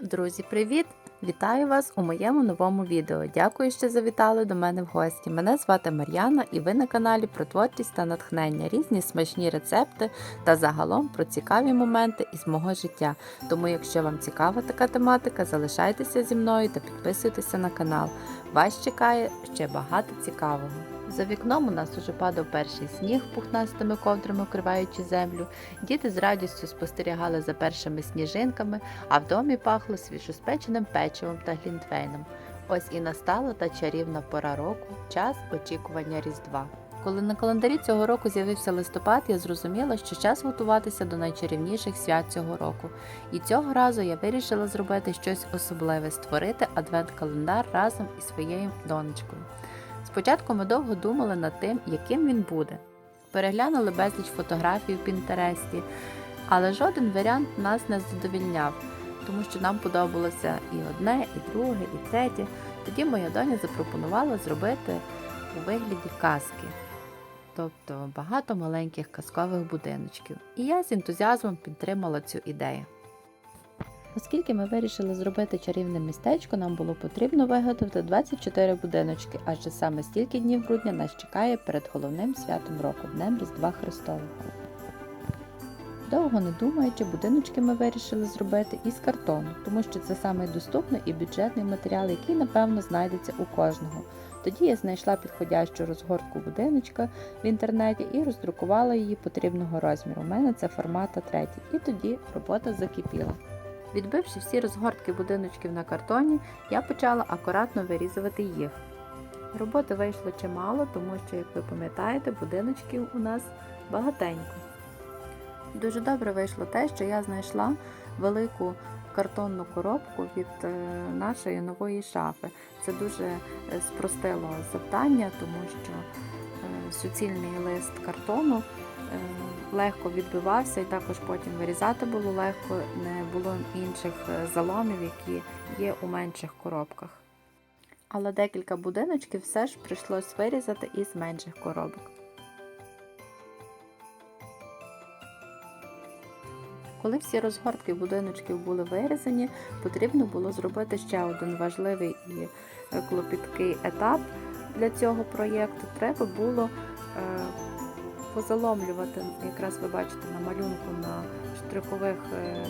Друзі, привіт! Вітаю вас у моєму новому відео. Дякую, що завітали до мене в гості. Мене звати Мар'яна і ви на каналі про творчість та натхнення, різні смачні рецепти та загалом про цікаві моменти із мого життя. Тому, якщо вам цікава така тематика, залишайтеся зі мною та підписуйтеся на канал. Вас чекає ще багато цікавого. За вікном у нас уже падав перший сніг пухнастими ковдрами, вкриваючи землю. Діти з радістю спостерігали за першими сніжинками, а в домі пахло свіжоспеченим печивом та глінтвейном. Ось і настала та чарівна пора року, час очікування Різдва. Коли на календарі цього року з'явився листопад, я зрозуміла, що час готуватися до найчарівніших свят цього року. І цього разу я вирішила зробити щось особливе створити адвент-календар разом із своєю донечкою. Спочатку ми довго думали над тим, яким він буде. Переглянули безліч фотографій у Пінтересті, але жоден варіант нас не задовільняв, тому що нам подобалося і одне, і друге, і третє. Тоді моя доня запропонувала зробити у вигляді казки, тобто багато маленьких казкових будиночків. І я з ентузіазмом підтримала цю ідею. Оскільки ми вирішили зробити чарівне містечко, нам було потрібно виготовити 24 будиночки, адже саме стільки днів грудня нас чекає перед головним святом року Днем Різдва Христового. Довго не думаючи, будиночки ми вирішили зробити із картону, тому що це самий доступний і бюджетний матеріал, який, напевно, знайдеться у кожного. Тоді я знайшла підходящу розгортку будиночка в інтернеті і роздрукувала її потрібного розміру. У мене це формата 3. І тоді робота закипіла. Відбивши всі розгортки будиночків на картоні, я почала акуратно вирізувати їх. Роботи вийшло чимало, тому що, як ви пам'ятаєте, будиночків у нас багатенько. Дуже добре вийшло те, що я знайшла велику картонну коробку від е, нашої нової шафи. Це дуже е, спростило завдання, тому що е, суцільний лист картону легко відбивався і також потім вирізати було легко, не було інших заломів, які є у менших коробках. Але декілька будиночків все ж прийшлось вирізати із менших коробок. Коли всі розгортки будиночків були вирізані, потрібно було зробити ще один важливий і е, клопіткий етап для цього проєкту. Треба було е, позаломлювати, якраз ви бачите на малюнку на штрихових е,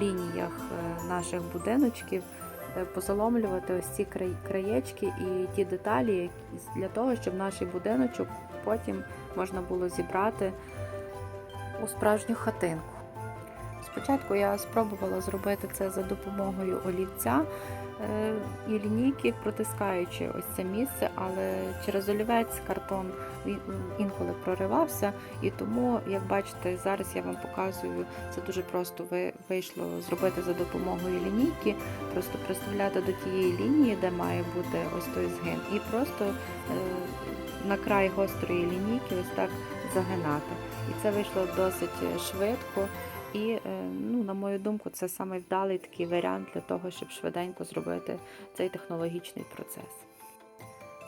лініях наших будиночків, позаломлювати ось ці краєчки і ті деталі для того, щоб наш будиночок потім можна було зібрати у справжню хатинку. Спочатку я спробувала зробити це за допомогою олівця е, і лінійки, протискаючи ось це місце, але через олівець картон інколи проривався, і тому, як бачите, зараз я вам показую, це дуже просто вийшло зробити за допомогою лінійки, просто приставляти до тієї лінії, де має бути ось той згин, і просто е, на край гострої лінійки ось так загинати. І це вийшло досить швидко. І, е, ну, на мою думку, це саме вдалий такий варіант для того, щоб швиденько зробити цей технологічний процес.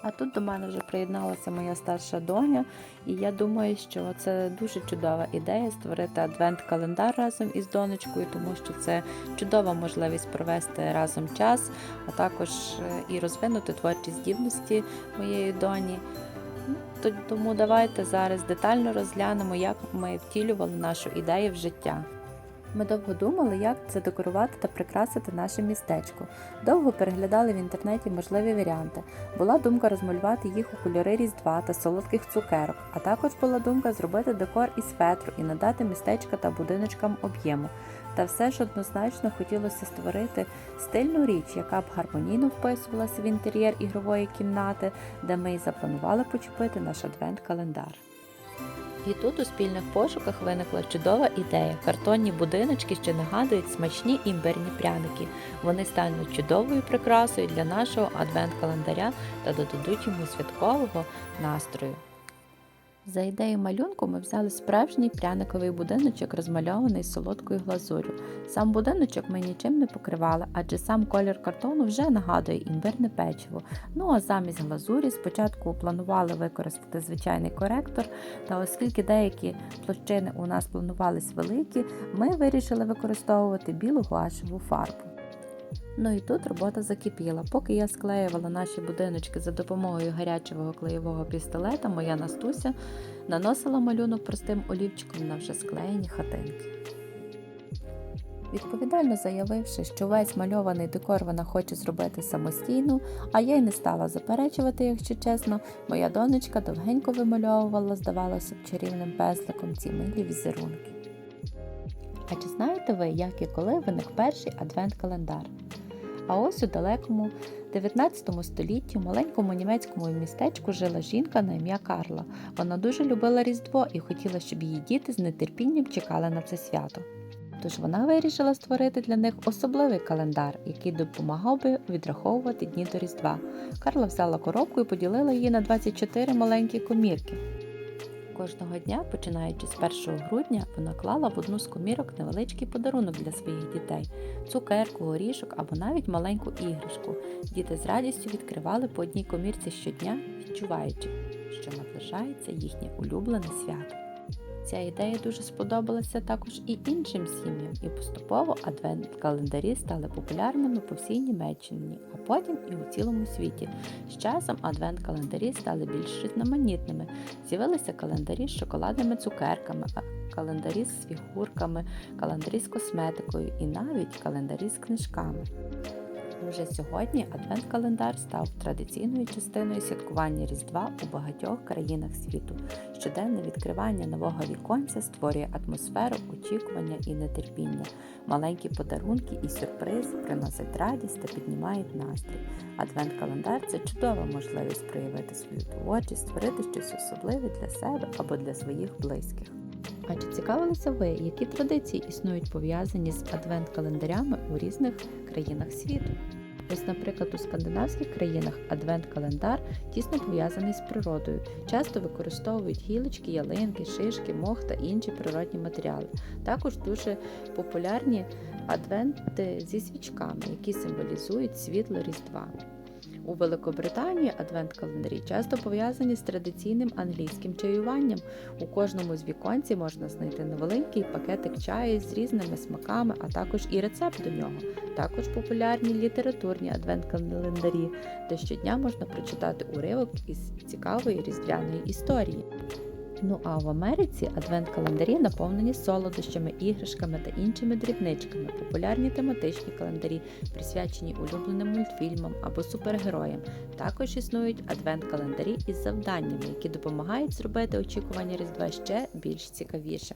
А тут до мене вже приєдналася моя старша доня, і я думаю, що це дуже чудова ідея створити адвент-календар разом із донечкою, тому що це чудова можливість провести разом час, а також е, і розвинути творчі здібності моєї доні. То- Тому давайте зараз детально розглянемо, як ми втілювали нашу ідею в життя. Ми довго думали, як це декорувати та прикрасити наше містечко. Довго переглядали в інтернеті можливі варіанти. Була думка розмалювати їх у кольори Різдва та солодких цукерок, а також була думка зробити декор із фетру і надати містечка та будиночкам об'єму. Та все ж однозначно хотілося створити стильну річ, яка б гармонійно вписувалася в інтер'єр ігрової кімнати, де ми й запланували почепити наш адвент-календар. І тут у спільних пошуках виникла чудова ідея картонні будиночки, що нагадують смачні імбирні пряники. Вони стануть чудовою прикрасою для нашого адвент-календаря та додадуть йому святкового настрою. За ідеєю малюнку ми взяли справжній пряниковий будиночок, розмальований солодкою глазур'ю. Сам будиночок ми нічим не покривали, адже сам колір картону вже нагадує імбирне печиво. Ну а замість глазурі спочатку планували використати звичайний коректор, та оскільки деякі площини у нас планувались великі, ми вирішили використовувати білу гуашеву фарбу. Ну і тут робота закипіла. Поки я склеювала наші будиночки за допомогою гарячого клеєвого пістолета, моя Настуся наносила малюнок простим олівчиком на вже склеєні хатинки. Відповідально заявивши, що весь мальований декор вона хоче зробити самостійно, а я й не стала заперечувати, якщо чесно, моя донечка довгенько вимальовувала, здавалося б, чарівним пезликом ці милі візерунки. А чи знаєте ви, як і коли виник перший адвент-календар? А ось у далекому 19 столітті в маленькому німецькому містечку жила жінка на ім'я Карла. Вона дуже любила Різдво і хотіла, щоб її діти з нетерпінням чекали на це свято. Тож вона вирішила створити для них особливий календар, який допомагав би відраховувати дні до Різдва. Карла взяла коробку і поділила її на 24 маленькі комірки. Кожного дня, починаючи з 1 грудня, вона клала в одну з комірок невеличкий подарунок для своїх дітей цукерку, горішок або навіть маленьку іграшку. Діти з радістю відкривали по одній комірці щодня, відчуваючи, що наближається їхнє улюблене свято. Ця ідея дуже сподобалася також і іншим сім'ям, і поступово адвент-календарі стали популярними по всій Німеччині, а потім і у цілому світі. З часом адвент-календарі стали більш різноманітними. З'явилися календарі з шоколадними цукерками, календарі з фігурками, календарі з косметикою і навіть календарі з книжками. Вже сьогодні адвент-календар став традиційною частиною святкування Різдва у багатьох країнах світу. Щоденне відкривання нового віконця створює атмосферу очікування і нетерпіння. Маленькі подарунки і сюрпризи приносять радість та піднімають настрій. Адвент-календар це чудова можливість проявити свою творчість, створити щось особливе для себе або для своїх близьких. А чи цікавилися ви, які традиції існують пов'язані з адвент-календарями у різних країнах світу? Ось, наприклад, у скандинавських країнах адвент-календар тісно пов'язаний з природою. Часто використовують гілочки, ялинки, шишки, мох та інші природні матеріали. Також дуже популярні адвенти зі свічками, які символізують світло Різдва. У Великобританії адвент-календарі часто пов'язані з традиційним англійським чаюванням. У кожному з віконці можна знайти невеликий пакетик чаю з різними смаками, а також і рецепт до нього. Також популярні літературні адвент-календарі, де щодня можна прочитати уривок із цікавої різдвяної історії. Ну а в Америці адвент-календарі наповнені солодощами, іграшками та іншими дрібничками, популярні тематичні календарі, присвячені улюбленим мультфільмам або супергероям. Також існують адвент-календарі із завданнями, які допомагають зробити очікування Різдва ще більш цікавіше.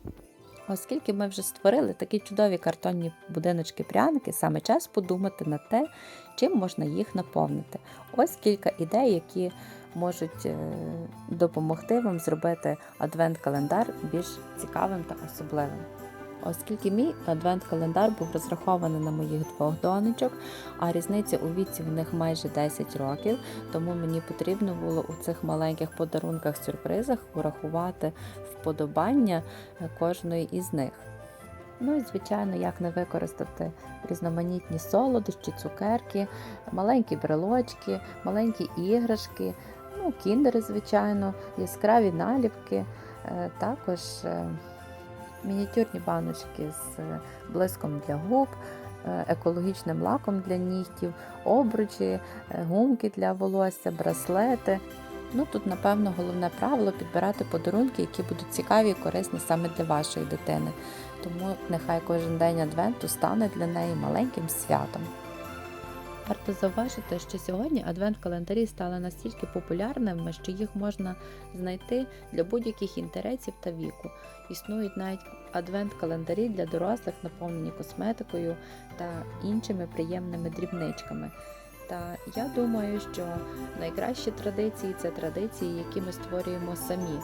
Оскільки ми вже створили такі чудові картонні будиночки-пряники, саме час подумати на те, чим можна їх наповнити. Ось кілька ідей, які можуть е, допомогти вам зробити адвент-календар більш цікавим та особливим. Оскільки мій адвент-календар був розрахований на моїх двох донечок, а різниця у віці в них майже 10 років, тому мені потрібно було у цих маленьких подарунках-сюрпризах урахувати вподобання е, кожної із них. Ну і, звичайно, як не використати різноманітні солодощі, цукерки, маленькі брелочки, маленькі іграшки, ну, кіндери, звичайно, яскраві наліпки, е, також е, мініатюрні баночки з е, блиском для губ, е, екологічним лаком для нігтів, обручі, е, гумки для волосся, браслети. Ну тут, напевно, головне правило підбирати подарунки, які будуть цікаві і корисні саме для вашої дитини. Тому нехай кожен день адвенту стане для неї маленьким святом. Варто зауважити, що сьогодні адвент-календарі стали настільки популярними, що їх можна знайти для будь-яких інтересів та віку. Існують навіть адвент-календарі для дорослих, наповнені косметикою та іншими приємними дрібничками. Та я думаю, що найкращі традиції це традиції, які ми створюємо самі.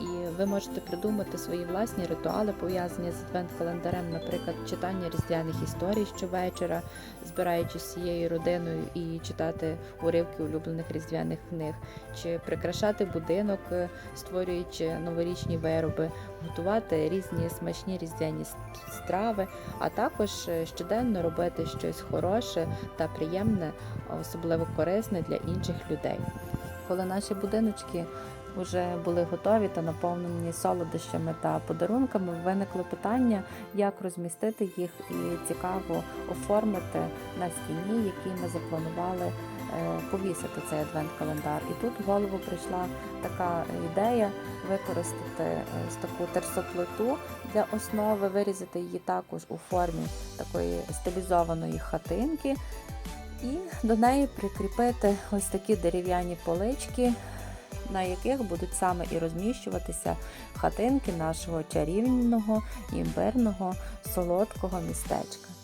І ви можете придумати свої власні ритуали, пов'язані з адвент-календарем, наприклад, читання різдвяних історій щовечора, збираючись цією родиною і читати уривки улюблених різдвяних книг, чи прикрашати будинок, е, створюючи новорічні вироби, готувати різні смачні різдвяні страви, а також е, щоденно робити щось хороше та приємне, особливо корисне для інших людей. Коли наші будиночки вже були готові та наповнені солодощами та подарунками, виникло питання, як розмістити їх і цікаво оформити на стіні, який ми запланували е, повісити цей адвент-календар. І тут в голову прийшла така ідея використати е, таку терсоплиту для основи, вирізати її також у формі такої стилізованої хатинки. І до неї прикріпити ось такі дерев'яні полички, на яких будуть саме і розміщуватися хатинки нашого чарівного, імбирного, солодкого містечка.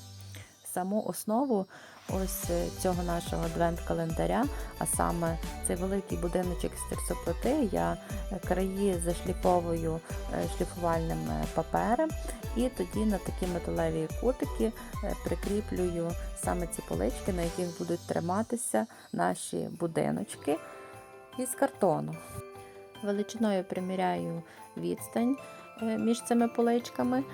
Саму основу ось е, цього нашого адвент-календаря, а саме цей великий будиночок з терсоплити, я е, краї зашліфовую е, шліфувальним папером, і тоді на такі металеві кутики прикріплюю саме ці полички, на яких будуть триматися наші будиночки із картону. Величиною приміряю відстань між цими поличками.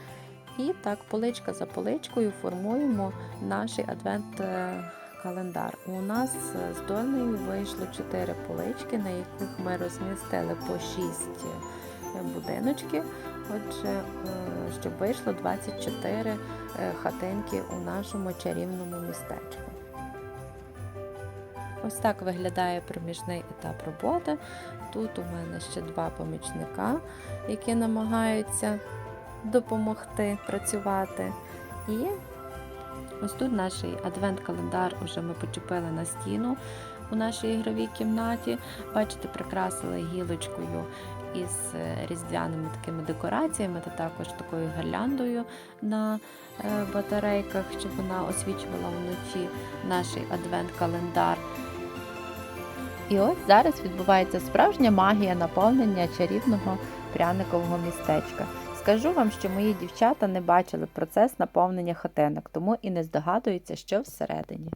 І так, поличка за поличкою формуємо наш адвент-календар. У нас е, з дольною вийшло 4 полички, на яких ми розмістили по 6 будиночків. Отже, е, щоб вийшло 24 е, хатинки у нашому чарівному містечку. Ось так виглядає проміжний етап роботи. Тут у мене ще два помічника, які намагаються допомогти працювати. І ось тут наш адвент-календар вже ми почепили на стіну у нашій ігровій кімнаті. Бачите, прикрасили гілочкою із е, різдвяними такими декораціями та також такою гірляндою на е, батарейках, щоб вона освічувала вночі наш адвент-календар. І ось зараз відбувається справжня магія наповнення чарівного пряникового містечка. Скажу вам, що мої дівчата не бачили процес наповнення хатинок, тому і не здогадуються, що всередині.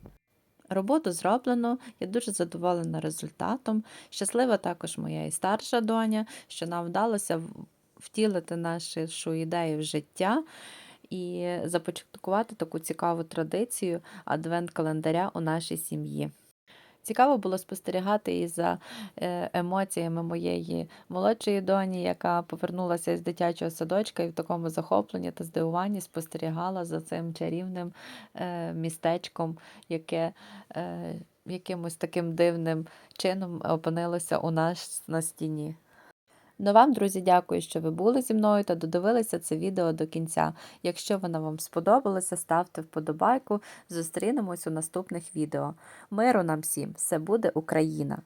Роботу зроблено, я дуже задоволена результатом. Щаслива також моя і старша доня, що нам вдалося втілити нашу ідею в життя і започаткувати таку цікаву традицію адвент-календаря у нашій сім'ї. Цікаво було спостерігати і за е, емоціями моєї молодшої доні, яка повернулася з дитячого садочка і в такому захопленні та здивуванні спостерігала за цим чарівним е, містечком, яке е, якимось таким дивним чином опинилося у нас на стіні. Ну вам, друзі, дякую, що ви були зі мною та додивилися це відео до кінця. Якщо воно вам сподобалося, ставте вподобайку. Зустрінемось у наступних відео. Миру нам всім! Все буде Україна!